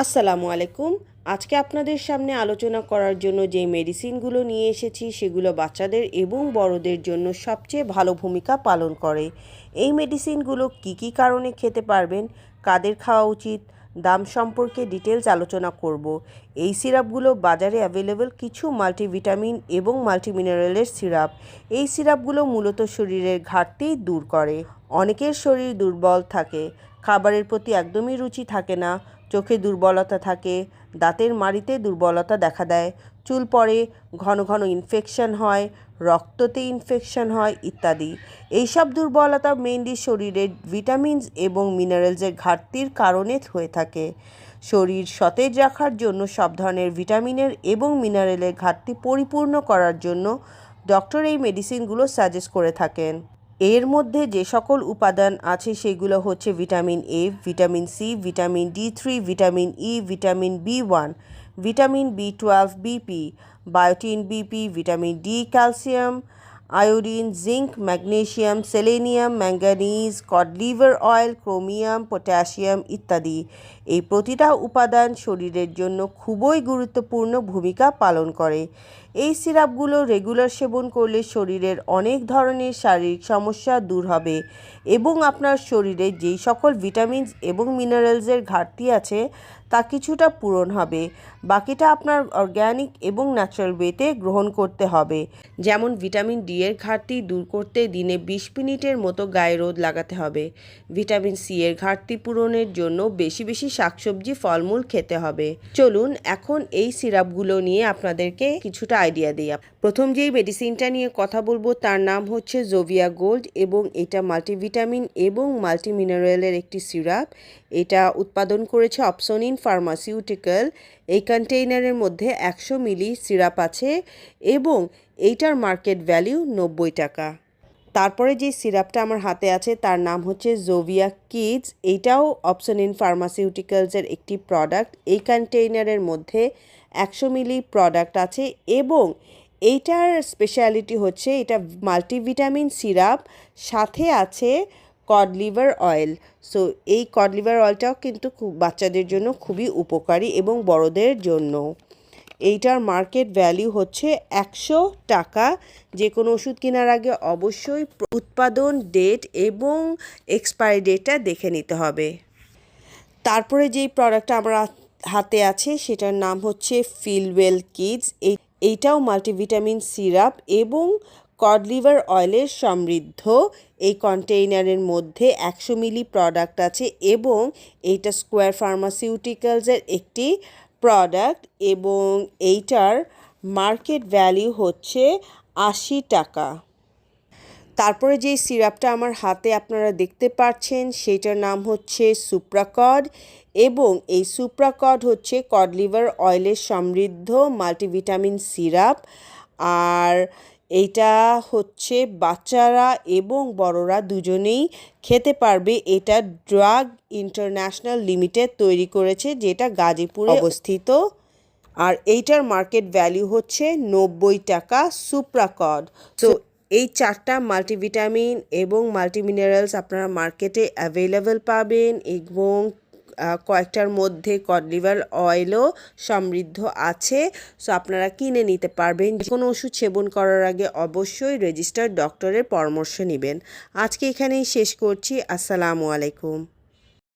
আসসালামু আলাইকুম। আজকে আপনাদের সামনে আলোচনা করার জন্য যে মেডিসিনগুলো নিয়ে এসেছি, সেগুলো বাচ্চাদের এবং বড়দের জন্য সবচেয়ে ভালো ভূমিকা পালন করে। এই মেডিসিনগুলো কি কি কারণে খেতে পারবেন, কাদের খাওয়া উচিত, দাম সম্পর্কে ডিটেলস আলোচনা করব। এই সিরাপগুলো বাজারে অ্যাভেলেবেল কিছু মাল্টিভিটামিন এবং মাল্টিমিনারেলের সিরাপ। এই সিরাপগুলো মূলত শরীরের ঘাটতি দূর করে। অনেকের শরীর দুর্বল থাকে, খাবারের প্রতি একদমই রুচি থাকে না চোখে দুর্বলতা থাকে, দাঁতের মাড়িতে দুর্বলতা দেখা দেয়, চুল পড়ে, ঘন ঘন ইনফেকশন হয়, রক্ততে ইনফেকশন হয় ইত্যাদি। এইসব দুর্বলতা মেনলি শরীরের ভিটামিনস এবং মিনারেলসের ঘাটতির কারণে হয়ে থাকে। শরীর সতেজ রাখার জন্য সব ধরনের ভিটামিনের এবং মিনারেলের ঘাটতি পরিপূর্ণ করার জন্য ডক্টর এই মেডিসিনগুলো সাজেস্ট করে থাকেন। এর মধ্যে যে সকল উপাদান আছে সেগুলো হচ্ছে vitamin A vitamin C vitamin D three vitamin E vitamin B one vitamin B twelve BP biotin BP vitamin D calcium iodine zinc magnesium selenium manganese cod liver oil chromium potassium ইত্যাদি। এই প্রতিটা উপাদান শরীরের জন্য খুবই গুরুত্বপূর্ণ ভূমিকা পালন করে। এই সিরাপগুলো রেগুলার সেবন করলে শরীরের অনেক ধরনের শারীরিক সমস্যা দূর হবে এবং আপনার শরীরে যেই সকল ভিটামিনস এবং মিনারেলসের ঘাটতি আছে তা কিছুটা পূরণ হবে। বাকিটা আপনার অর্গ্যানিক এবং ন্যাচারাল ওয়েতে গ্রহণ করতে হবে। যেমন ভিটামিন ডি এর ঘাটতি দূর করতে দিনে বিশ মিনিটের মতো গায়ে রোদ লাগাতে হবে। ভিটামিন সি এর ঘাটতি পূরণের জন্য বেশি বেশি শাকসবজি, ফলমূল খেতে হবে। চলুন এখন এই সিরাপগুলো নিয়ে আপনাদেরকে কিছুটা আইডিয়া দিই প্রথম যেই মেডিসিনটা নিয়ে কথা বলব, তার নাম হচ্ছে জোভিয়া গোল্ড এবং এটা মাল্টিভিটামিন এবং মাল্টি মিনারেলের একটি সিরাপ এটা উৎপাদন করেছে অপসনিন ফার্মাসিউটিক্যাল এই কন্টেইনারের মধ্যে একশো মিলি সিরাপ আছে এবং এইটার মার্কেট ভ্যালিউ নব্বই টাকা। তারপরে যে সিরাপটা আমার হাতে আছে, তার নাম হচ্ছে জোভিয়া কিডস এইটাও অপশন ইন ফার্মাসিউটিক্যালসের একটি প্রোডাক্ট এই কন্টেইনারের মধ্যে একশো মিলি প্রোডাক্ট আছে এবং এইটার স্পেশালিটি হচ্ছে এটা মাল্টিভিটামিন সিরাপ, সাথে আছে কড লিভার অয়েল সো এই কড লিভার অয়েলটাও কিন্তু খুব বাচ্চাদের জন্য খুবই উপকারী এবং বড়দের জন্য। এইটার মার্কেট ভ্যালু হচ্ছে একশো টাকা। যে কোনো ওষুধ কেনার আগে অবশ্যই উৎপাদন ডেট এবং এক্সপায়ারি ডেটটা দেখে নিতে হবে। তারপরে যেই প্রোডাক্টটা আমার হাতে আছে সেটার নাম হচ্ছে ফিলওয়েল কিডস। এই, এইটাও মাল্টিভিটামিন সিরাপ এবং কড লিভার অয়েলের সমৃদ্ধ। এই কন্টেইনারের মধ্যে একশো মিলি প্রোডাক্ট আছে এবং এইটা স্কোয়ার ফার্মাসিউটিক্যালসের একটি প্রোডাক্ট এবং এইটার মার্কেট ভ্যালু হচ্ছে আশি টাকা। তারপরে যে সিরাপটা আমার হাতে আপনারা দেখতে পাচ্ছেন সেটার নাম হচ্ছে সুপ্রাকড এবং এই সুপ্রাকড হচ্ছে কড লিভার অয়েলের সমৃদ্ধ মাল্টিভিটামিন সিরাপ আর এইটা হচ্ছে বাচ্চারা এবং বড়রা দুজনেই খেতে পারবে। এটা ড্রাগ ইন্টারন্যাশনাল লিমিটেড তৈরি করেছে যেটা গাজীপুরে অবস্থিত। আর এইটার মার্কেট ভ্যালু হচ্ছে নব্বই টাকা সুপ্রাকড। তো এই চারটা মাল্টিভিটামিন এবং মাল্টিমিনারেলস আপনারা মার্কেটে অ্যাভেলেবেল পাবেন। এবং কয়েকটার মধ্যে কড লিভার অয়েলও সমৃদ্ধ আছে। সো আপনারা কিনে নিতে পারবেন। যে কোনো ওষুধ সেবন করার আগে অবশ্যই রেজিস্টার্ড ডক্টরের পরামর্শ নেবেন। আজকে এখানেই শেষ করছি। আসসালামু আলাইকুম।